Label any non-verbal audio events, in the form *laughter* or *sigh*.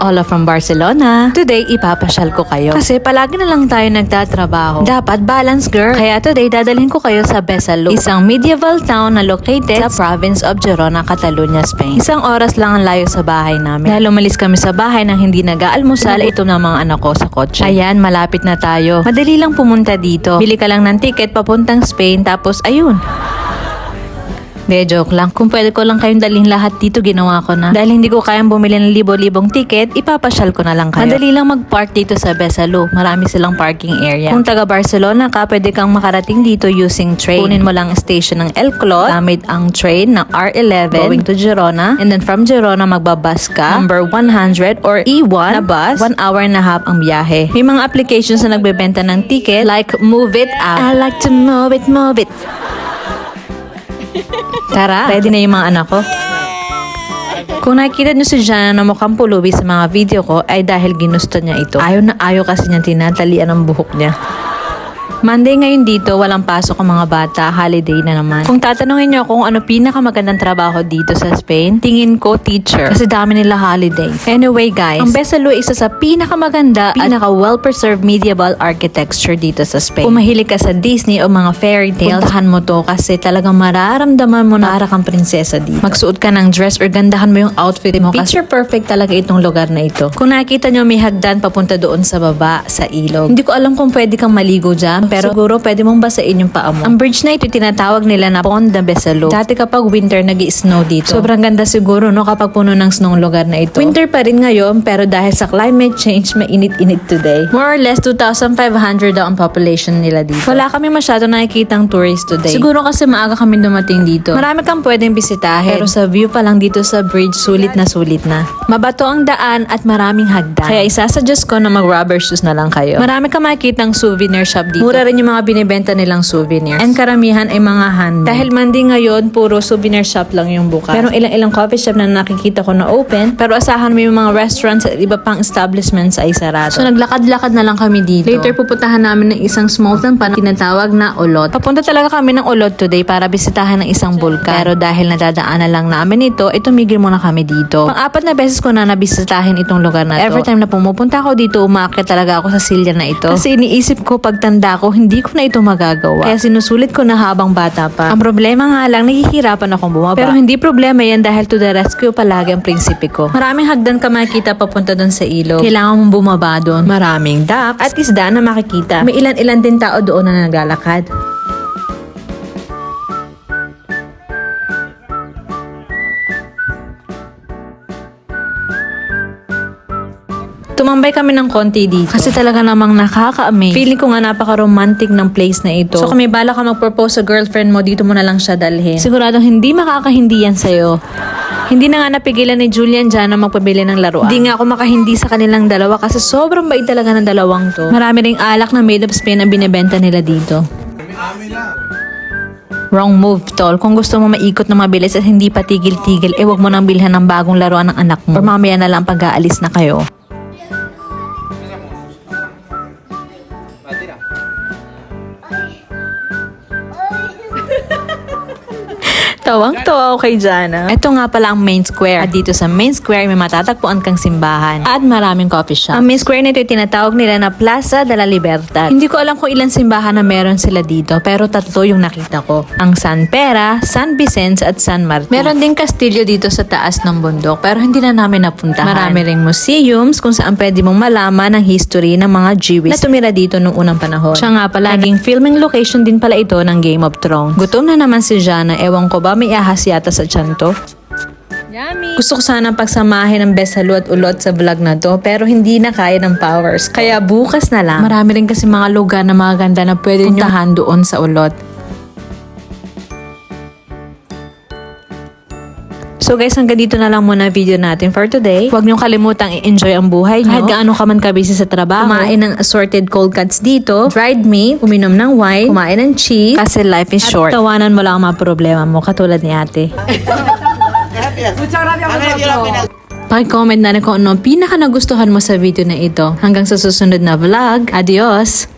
Ola from Barcelona. Today, ipapasyal ko kayo. Kasi palagi na lang tayo nagtatrabaho. Dapat balance, girl. Kaya today, dadalhin ko kayo sa Besalú, isang medieval town na located sa province of Girona, Catalunya, Spain. Isang oras lang ang layo sa bahay namin. Dahil umalis kami sa bahay nang hindi nag-aalmusal, ito na mga anak ko sa kotse. Ayan, malapit na tayo. Madali lang pumunta dito. Bili ka lang ng ticket papuntang Spain, tapos ayun, De, joke lang. Kung pwede ko lang kayong dalhin lahat dito, ginawa ko na. Dahil hindi ko kayang bumili ng libo-libong ticket, ipapasyal ko na lang kayo. Madali lang mag-park dito sa Besalú. Marami silang parking area. Kung taga Barcelona ka, pwede kang makarating dito using train. Kunin mo lang ang station ng El Clot, gamit ang train ng R11 going to Girona. And then from Girona, magbabas ka. Number 100 or E1 na bus. One hour and a half ang biyahe. May mga applications na nagbebenta ng ticket like Move It app. I like to move it, move it. Tara, ready na yung mga anak ko. Kung nakikita nyo si Jana na mukhang pulubi sa mga video ko ay dahil ginusto niya ito. Ayaw na ayaw kasi niya tinatalian ang buhok niya. Monday ngayon dito, walang pasok ang mga bata, holiday na naman. Kung tatanungin niyo kung ano pinakamagandang trabaho dito sa Spain, tingin ko teacher. Kasi dami nila holiday. Anyway guys, ang Besalú isa sa pinakamaganda pinaka well-preserved medieval architecture dito sa Spain. Kung mahilig ka sa Disney o mga fairy tales, puntahan mo to kasi talagang mararamdaman mo na para kang prinsesa dito. Magsuot ka ng dress or gandahan mo yung outfit mo. Picture perfect talaga itong lugar na ito. Kung nakita nyo may hagdan papunta doon sa baba, sa ilog. Hindi ko alam kung pwede kang maligo dyan, pero siguro pwede mong basain yung paa mo. Ang bridge na ito tinatawag nila na Pont de Besalú. Dati kapag winter, nag snow dito. Sobrang ganda siguro no kapag puno ng snow ang lugar na ito. Winter pa rin ngayon, pero dahil sa climate change, mainit-init today. More or less 2,500 daw ang population nila dito. Wala kami masyado nakikitang tourist today. Siguro kasi maaga kami dumating dito. Marami kang pwedeng bisitahin. Pero sa view pa lang dito sa bridge, sulit na sulit na. Mabato ang daan at maraming hagdan. Kaya isasuggest ko na mag-rubber shoes na lang kayo. Marami kang makikitang souvenir shop dito. Mura rin yung mga binibenta nilang souvenirs. And karamihan ay mga handmade. Dahil Monday ngayon, puro souvenir shop lang yung bukas. Pero ilang-ilang coffee shop na nakikita ko na open. Pero asahan mo yung mga restaurants at iba pang establishments ay sarado. So naglakad-lakad na lang kami dito. Later pupuntahan namin ng isang small town pa na tinatawag na Olot. Papunta talaga kami ng Olot today para bisitahan ng isang bulkan. Pero dahil nadadaanan lang namin ito, ay tumigil muna kami dito. Pang-apat na beses ko na nabisitahin itong lugar na to. Every time na pumupunta ako dito, umakit talaga ako sa silya na ito. Kasi iniisip ko pagtanda ko, hindi ko na ito magagawa. Kaya sinusulit ko na habang bata pa. Ang problema nga lang, nahihirapan akong bumaba. Pero hindi problema yan dahil to the rescue palagi ang prinsipe ko. Maraming hagdan ka makikita papunta doon sa ilog. Kailangan mong bumaba doon. Maraming ducks at isda na makikita. May ilan-ilan din tao doon na naglalakad. Tumambay kami ng konti dito. Kasi talaga namang nakaka-amaze. Feeling ko nga napaka-romantic ng place na ito. So kung may bala ka mag-propose sa girlfriend mo, dito mo na lang siya dalhin. Siguradong hindi makakahindi yan sa'yo. Hindi na nga napigilan ni Julian dyan na magpabili ng laruan. Hindi nga ako makahindi sa kanilang dalawa kasi sobrang bait talaga ng dalawang to. Marami ring alak na made of Spain ang binibenta nila dito. Wrong move, tol. Kung gusto mo maikot na mabilis at hindi pa tigil-tigil, eh wag mo nang bilhan ng bagong laruan ng anak mo. Or mamaya na lang pag-aalis na kayo. Tawang-tawa ako kay Jana. Ito nga pala ang main square. At dito sa main square, may matatagpuan kang simbahan. At maraming coffee shop. Ang main square nito ay tinatawag nila na Plaza de la Libertad. Hindi ko alam kung ilan simbahan na meron sila dito, pero tatlo yung nakita ko. Ang San Pera, San Vicente at San Martin. Meron din kastilyo dito sa taas ng bundok, pero hindi na namin napuntahan. Marami ring museums kung saan pwede mong malaman ang history ng mga Jewish na tumira dito noong unang panahon. Siya nga pala, naging filming location din pala ito ng Game of Thrones. Gutom na naman si Jana, ewan ko ba may ahas yata sa tiyan to? Gusto ko sanang pagsamahin ng Besalú at Ulot sa vlog na to pero hindi na kaya ng powers. Kaya bukas na lang. Marami rin kasi mga lugar na mga ganda na pwede nyo puntahan doon sa Ulot. So guys, hanggang dito na lang muna video natin for today. Huwag niyong kalimutang i-enjoy ang buhay niyo. Kahit gaano ka man kabisi sa trabaho. Kumain ng assorted cold cuts dito. Dried meat. Uminom ng wine. Kumain ng cheese. Kasi life is short. At tawanan mo lang ang mga problema mo. Katulad ni ate. *laughs* Paki-comment na rin kung ano ang pinaka nagustuhan mo sa video na ito. Hanggang sa susunod na vlog. Adios!